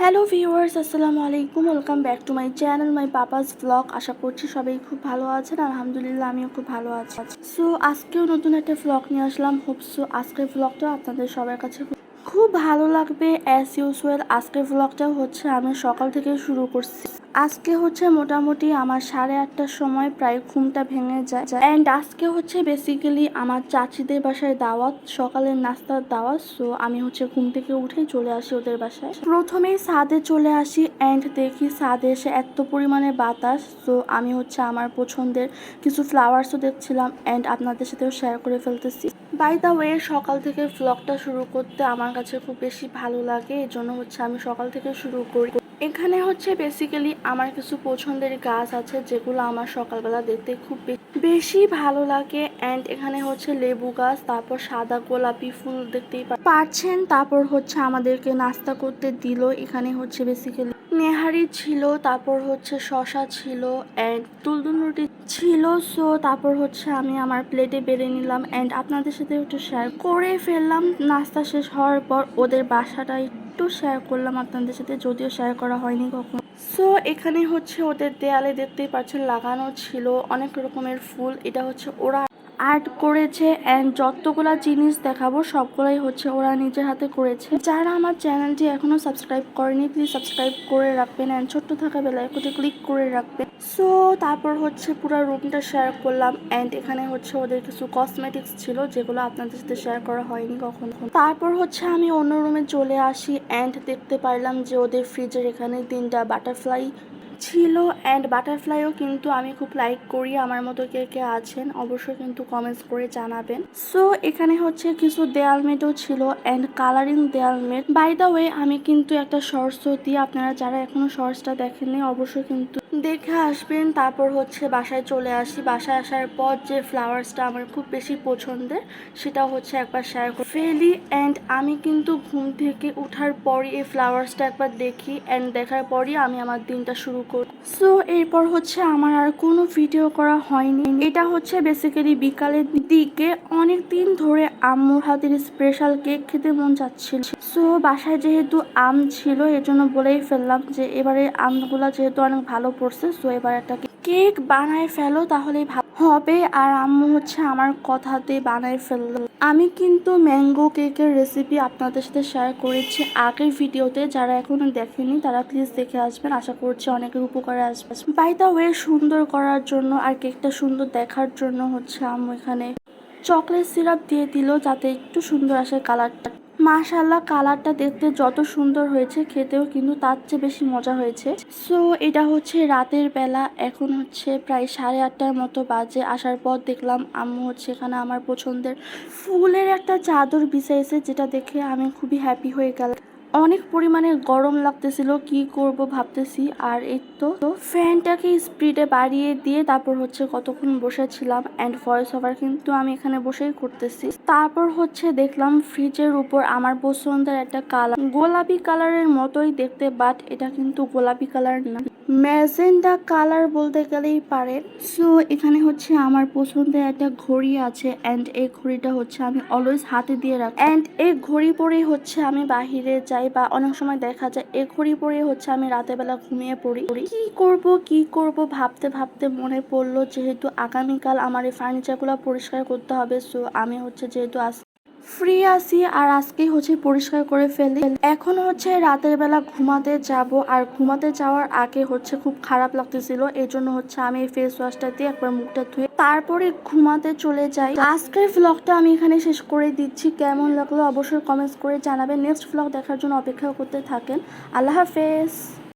Hello viewers আসসালামু আলাইকুম। Welcome back to my channel my papa's vlog আশা করছি সবাই খুব ভালো আছেন। আলহামদুলিল্লাহ, আমিও খুব ভালো আছি। সো আজকেও নতুন একটা ব্লগ নিয়ে আসলাম। হোপ সো আজকের ব্লগটা আপনাদের সবার কাছে খুব- ভালো লাগবে অ্যাজ ইউজুয়াল আজকের ব্লগটা হচ্ছে আমি সকাল থেকে শুরু করছি। আজকে হচ্ছে মোটামুটি আমার সাড়ে আটটার সময় প্রায় ঘুমটা ভেঙে যায়। অ্যান্ড আজকে হচ্ছে বেসিক্যালি আমার চাচিদের বাসায় দাওয়াত, সকালের নাস্তার দাওয়াত সো আমি হচ্ছে ঘুম থেকে উঠে চলে আসি ওদের বাসায়। প্রথমেই ছাদে চলে আসি অ্যান্ড দেখি ছাদে এসে এত পরিমাণে বাতাস সো আমি হচ্ছে আমার পছন্দের কিছু ফ্লাওয়ার্সও দেখছিলাম অ্যান্ড আপনাদের সাথেও শেয়ার করে ফেলতেছি। বাই দা ওয়ে সকাল থেকে ব্লগটা শুরু করতে আমার কাছে খুব বেশি ভালো লাগে। এজন্য জন্য হচ্ছে আমি সকাল থেকে শুরু করি। এখানে হচ্ছে বেসিক্যালি আমার কিছু পছন্দের গাছ আছে, যেগুলো আমার সকালবেলা দেখতে খুব বেশি ভালো লাগে। অ্যান্ড এখানে হচ্ছে লেবু গাছ, তারপর সাদা গোলাপি ফুল দেখতেই পাচ্ছেন তারপর হচ্ছে আমাদেরকে নাস্তা করতে দিল। এখানে হচ্ছে বেসিক্যালি নেহারি ছিল, তারপর হচ্ছে শশা ছিল অ্যান্ড তুলদুল রুটি ছিল। সো তারপর হচ্ছে আমি আমার প্লেটে বেড়ে নিলাম। অ্যান্ড আপনাদের সাথে একটু শেয়ার করে ফেললাম। নাস্তা শেষ হওয়ার পর ওদের বাসাটা একটু শেয়ার করলাম আপনাদের সাথে, যদিও শেয়ার করা হয়নি কখনো। সো এখানে হচ্ছে ওদের দেয়ালে দেখতেই পাচ্ছেন, লাগানো ছিল অনেক রকমের ফুল। এটা হচ্ছে ওরা আর্ট করেছে অ্যান্ড যতগুলা জিনিস দেখাবো, সবগুলোই হচ্ছে ওরা নিজের হাতে করেছে। যারা আমার চ্যানেলটি এখনও সাবস্ক্রাইব করেনি প্লিজ সাবস্ক্রাইব করে রাখবেন অ্যান্ড ছোট্ট থাকা বেলাইকোতে ক্লিক করে রাখবেন। সো তারপর হচ্ছে পুরো রুমটা শেয়ার করলাম অ্যান্ড এখানে হচ্ছে ওদের কিছু কসমেটিক্স ছিল, যেগুলো আপনাদের সাথে শেয়ার করা হয়নি কখনো। তারপর হচ্ছে আমি অন্য রুমে চলে আসি অ্যান্ড দেখতে পারলাম যে ওদের ফ্রিজের এখানে তিনটা বাটারফ্লাই ছিল অ্যান্ড বাটারফ্লাইও কিন্তু আমি খুব লাইক করি, আমার মতো কে কে আছেন অবশ্যই কিন্তু কমেন্টস করে জানাবেন। সো এখানে হচ্ছে কিছু দেয়ালমেটও ছিল অ্যান্ড কালারিং দেয়ালমেট বাই দ্য ওয়ে আমি কিন্তু একটা শর্টসও দিই, আপনারা যারা এখনও শর্টসটা দেখেননি, অবশ্যই কিন্তু দেখে আসবেন, তারপর হচ্ছে বাসায় চলে আসি। বাসায় আসার পর যে ফ্লাওয়ার্সটা আমার খুব বেশি পছন্দের, সেটা হচ্ছে একবার শেয়ার করে ফেলি অ্যান্ড আমি কিন্তু ঘুম থেকে ওঠার পরই এই ফ্লাওয়ার্সটা একবার দেখি অ্যান্ড দেখার পরই আমি আমার দিনটা শুরু করি সো এরপর হচ্ছে আমার আর কোনো ভিডিও করা হয়নি। এটা হচ্ছে বেসিক্যালি বিকালের দিকে অনেক দিন ধরে আম্মুর হাতের স্পেশাল কেক খেতে মন যাচ্ছিল। সো বাসায় যেহেতু আম ছিল এর জন্য বলেই ফেললাম যে এবারে আমগুলা যেহেতু অনেক ভালো পড়ছে সো এবার একটা কেক বানায় ফেলো তাহলেই ভালো হবে। আর আম্মু হচ্ছে আমার কথাতে বানায় ফেলল। আমি কিন্তু ম্যাঙ্গো কেকের রেসিপি আপনাদের সাথে শেয়ার করেছি আগের ভিডিওতে। যারা এখনও দেখেনি তারা প্লিজ দেখে আসবেন। আশা করছি অনেকের উপকারে আসবে। বাই দা ওয়ে সুন্দর করার জন্য আর কেকটা সুন্দর দেখার জন্য হচ্ছে আম্মু এখানে চকলেট সিরাপ দিয়ে দিল, যাতে একটু সুন্দর আসে কালারটা মাশাল্লাহ কালারটা দেখতে যত সুন্দর হয়েছে, খেতেও কিন্তু তার চেয়ে বেশি মজা হয়েছে। সো এটা হচ্ছে রাতের বেলা, এখন হচ্ছে প্রায় সাড়ে আটটার মতো বাজে। আসার পর দেখলাম আম্মু হচ্ছে এখানে আমার পছন্দের ফুলের একটা চাদর বিছাইছে, যেটা দেখে আমি খুবই হ্যাপি হয়ে গেলাম। অনেক পরিমাণে গরম লাগতেছিল, কি করব ভাবতেছি। আর এই তো ফ্যানটাকে স্পিডে বাড়িয়ে দিয়ে তারপর হচ্ছে কতক্ষণ বসেছিলাম অ্যান্ড ভয়েস ওভার কিন্তু আমি এখানে বসেই করতেছি। তারপর হচ্ছে দেখলাম ফ্রিজের উপর আমার পছন্দের একটা কালার গোলাপি কালারের মতোই দেখতে বাট এটা কিন্তু গোলাপি কালার না। ম্যাজেন্ডা কালার বলতে গেলেই পারে। সো এখানে হচ্ছে আমার পছন্দের একটা ঘড়ি আছে অ্যান্ড এই ঘড়িটা হচ্ছে আমি অলওয়েজ হাতে দিয়ে রাখি। অ্যান্ড এই ঘড়ি পরেই হচ্ছে আমি বাহিরে যাই বা অনেক সময় দেখা যায় এই ঘড়ি পরে হচ্ছে আমি বেলা ঘুমিয়ে পড়ি। কি করব কি করব ভাবতে ভাবতে মনে পড়ল, যেহেতু আগামীকাল আমার এই ফার্নিচারগুলো পরিষ্কার করতে হবে। সো আমি হচ্ছে যেহেতু আজ ফ্রি আছি আর আজকেই হচ্ছে পরিষ্কার করে ফেলি। এখন হচ্ছে রাতের বেলা ঘুমাতে যাব আর ঘুমাতে যাওয়ার আগে হচ্ছে খুব খারাপ লাগতেছিল। এই জন্য হচ্ছে আমি এই ফেস ওয়াশটা দিয়ে একবার মুখটা ধুয়ে তারপরে ঘুমাতে চলে যাই। আজকের ভ্লগটা আমি এখানে শেষ করে দিচ্ছি। কেমন লাগল অবশ্যই কমেন্টস করে জানাবেন। নেক্সট ভ্লগ দেখার জন্য অপেক্ষা করতে থাকেন। আল্লাহ হাফেজ।